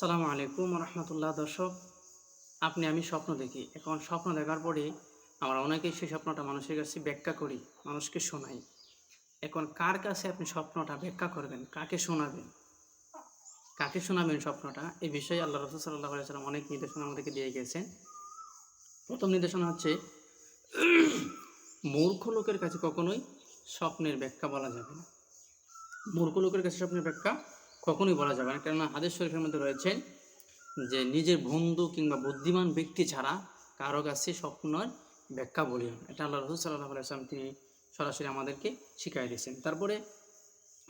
সালামু আলাইকুম রহমতুল্লাহ দর্শক। আপনি আমি স্বপ্ন দেখি। এখন স্বপ্ন দেখার পরে আমরা অনেকেই সেই স্বপ্নটা মানুষের কাছে ব্যাখ্যা করি, মানুষকে শোনাই। এখন কার কাছে আপনি স্বপ্নটা ব্যাখ্যা করবেন? কাকে শোনাবেন? কাকে শোনাবেন স্বপ্নটা? এই বিষয়ে আল্লাহ রসুল সাল্লাহ সাল্লাম অনেক নির্দেশনা আমাদেরকে দিয়ে গেছেন প্রথম নির্দেশনা হচ্ছে, মূর্খ লোকের কাছে কখনোই স্বপ্নের ব্যাখ্যা বলা যাবে না। মূর্খ লোকের কাছে স্বপ্নের ব্যাখ্যা কখনোই বলা যাবে না। কেননা হাদিস শরীফের মধ্যে রয়েছে যে নিজের বন্ধু কিংবা বুদ্ধিমান ব্যক্তি ছাড়া কারও কাছে স্বপ্নের ব্যাখ্যা বলিও না। এটা আল্লাহ রসুল সাল্লাহ আলাইসলাম তিনি সরাসরি আমাদেরকে শিখাই দিয়েছেন। তারপরে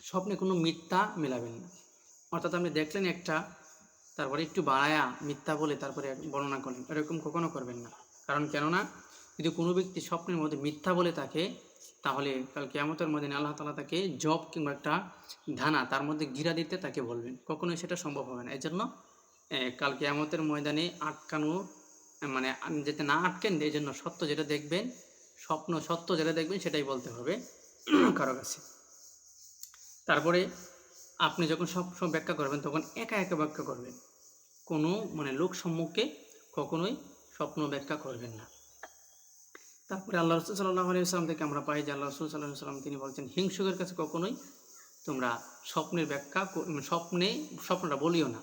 স্বপ্নে কোনো মিথ্যা মেলাবেন না। অর্থাৎ আপনি দেখলেন একটা, তারপরে একটু বাড়ায়া মিথ্যা বলে তারপরে বর্ণনা করেন এরকম কখনো করবেন না। কারণ কেননা যদি কোনো ব্যক্তি স্বপ্নের মধ্যে মিথ্যা বলে থাকে তাহলে কাল কেয়ামতের মধ্যে আল্লাহ তালা তাকে জব কিংবা একটা ধানা তার মধ্যে গিরা দিতে তাকে বলবেন। কখনোই সেটা সম্ভব হবে না। এই জন্য এ, কাল কেয়ামতের ময়দানে আটকানো মানে যাতে না আটকেন এই জন্য সত্য যেটা দেখবেন স্বপ্ন সত্য যেটা দেখবেন সেটাই বলতে হবে কারও কাছে। তারপরে আপনি যখন সব সব ব্যাখ্যা করবেন তখন একা একা ব্যাখ্যা করবেন। কোনো মানে লোক সম্মুখে কখনোই স্বপ্ন ব্যাখ্যা করবেন না। তারপরে আল্লাহ রসুল সাল্লাহ আলিয়াল্লাম থেকে আমরা পাই যে আল্লাহ রসুল সাল্লাহ সাল্লাম তিনি বলছেন, হিংসুকের কাছে কখনোই তোমরা স্বপ্নের ব্যাখ্যা স্বপ্নে, স্বপ্নটা বলিও না।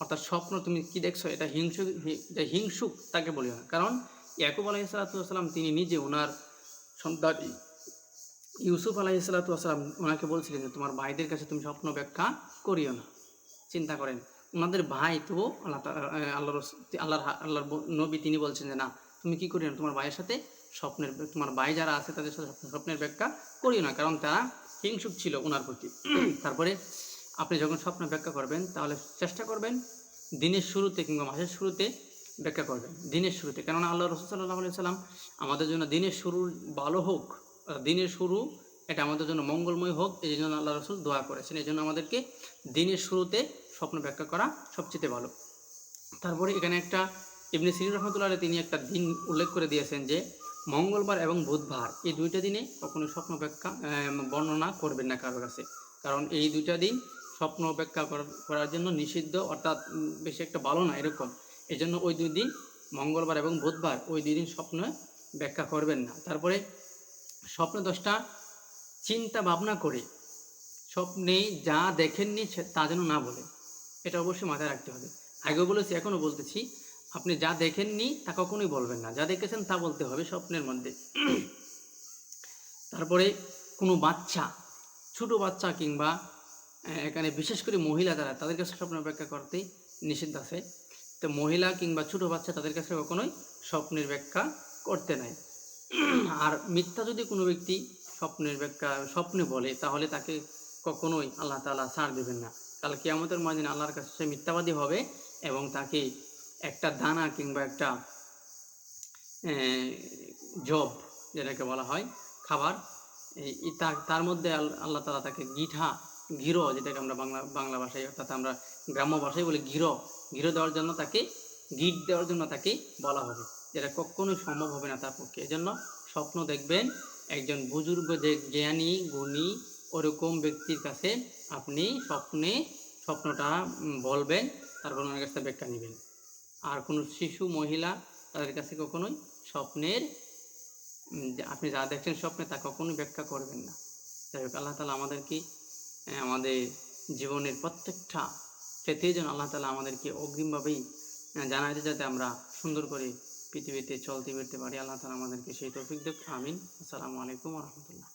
অর্থাৎ স্বপ্ন তুমি কি দেখছ? এটা হিংসুক এটা হিংসুক তাকে বলিও না। কারণ ইয়াকুব আলাহি সাল্লাম তিনি নিজে ওনার সন্তান ইউসুফ আলাহি সাল্লাম ওনাকে বলছিলেন যে, তোমার ভাইদের কাছে তুমি স্বপ্ন ব্যাখ্যা করিও না। চিন্তা করেন, ওনাদের ভাই তো আল্লাহ আল্লাহ আল্লাহর আল্লাহর নবী তিনি বলছেন যে, না, তুমি কি করিও না? তোমার ভাইয়ের সাথে স্বপ্নের তোমার ভাই যারা আছে তাদের সাথে স্বপ্নের ব্যাখ্যা করিও না, কারণ তারা হিংসুক ছিল ওনার প্রতি। তারপরে আপনি যখন স্বপ্ন ব্যাখ্যা করবেন, তাহলে চেষ্টা করবেন দিনের শুরুতে কিংবা মাসের শুরুতে ব্যাখ্যা করবেন, দিনের শুরুতে। কেননা আল্লাহ রসুল সাল্লাহ আলি সাল্লাম আমাদের জন্য দিনের শুরু ভালো হোক দিনের শুরু এটা আমাদের জন্য মঙ্গলময় হোক, এই জন্য আল্লাহ রসুল দোয়া করেছেন। এই জন্য আমাদেরকে দিনের শুরুতে স্বপ্ন ব্যাখ্যা করা সবচেয়ে ভালো। তারপরে এখানে একটা ইবনে সিরির রহমতুল্লাহ তিনি একটা দিন উল্লেখ করে দিয়েছেন যে মঙ্গলবার এবং বুধবার এই দুইটা দিনে কখনো স্বপ্ন ব্যাখ্যা বর্ণনা করবেন না কারোর কাছে। কারণ এই দুইটা দিন স্বপ্ন ব্যাখ্যা করার- জন্য নিষিদ্ধ অর্থাৎ বেশি একটা ভালো না এরকম। এই জন্য ওই দুই দিন, মঙ্গলবার এবং বুধবার ওই দুই দিন স্বপ্ন ব্যাখ্যা করবেন না। তারপরে স্বপ্ন দশটা, চিন্তা ভাবনা করে। স্বপ্নে যা দেখেননি তা যেন না বলে। এটা অবশ্যই মাথায় রাখতে হবে। আগেও বলেছি, এখনও বলতেছি আপনি যা দেখেননি তা কখনোই বলবেন না। যা দেখেছেন তা বলতে হবে স্বপ্নের মধ্যে। তারপরে কোনো বাচ্চা, ছোট বাচ্চা কিংবা এখানে বিশেষ করে মহিলা যারা, তাদের কাছে স্বপ্ন ব্যাখ্যা করতে নিষিদ্ধ আছে। তো মহিলা কিংবা ছোট বাচ্চা তাদের কাছে কখনোই স্বপ্নের ব্যাখ্যা করতে নাই। আর মিথ্যা যদি কোনো ব্যক্তি স্বপ্নের ব্যাখ্যা, স্বপ্নে বলে, তাহলে তাকে কখনোই আল্লাহ তাআলা ছাড় দেবেন না। কাল কিয়ামতের মাঝে আল্লাহর কাছে সে মিথ্যাবাদী হবে এবং তাকে একটা দানা কিংবা একটা জব যেটাকে বলা হয়, খাবার এই তার- মধ্যে আল- আল্লাহ তালা তাকে গিঠা, গিরো যেটাকে আমরা বাংলা বাংলা ভাষায়, অর্থাৎ আমরা গ্রাম্য ভাষায় বলি গিরো গিরো দেওয়ার জন্য তাকে, গিট দেওয়ার জন্য তাকে বলা হবে। যেটা কখনোই সম্ভব হবে না তার পক্ষে। এজন্য স্বপ্ন দেখবেন, একজন বুজুর্গ যে জ্ঞানী, গুণী, ওরকম ব্যক্তির কাছে আপনি স্বপ্নে, স্বপ্নটা বলবেন, তারপর ওনার কাছে ব্যাখ্যা নেবেন। আর কোনো শিশু, মহিলা তাদের কাছে কখনোই স্বপ্নের আপনি যা দেখছেন স্বপ্নে তা কখনোই ব্যাখ্যা করবেন না। যাই হোক, আল্লাহ তালা আমাদেরকে আমাদের জীবনের প্রত্যেকটা ক্ষেত্রে যেন আল্লাহ তালা আমাদেরকে অগ্রিমভাবেই জানায় যাতে আমরা সুন্দর করে পৃথিবীতে চলতে ফিরতে পারি। আল্লাহ তালা আমাদেরকে সেই তৌফিক দেখ আমিন। আসসালামু আলাইকুম রহমতুল্লাহ।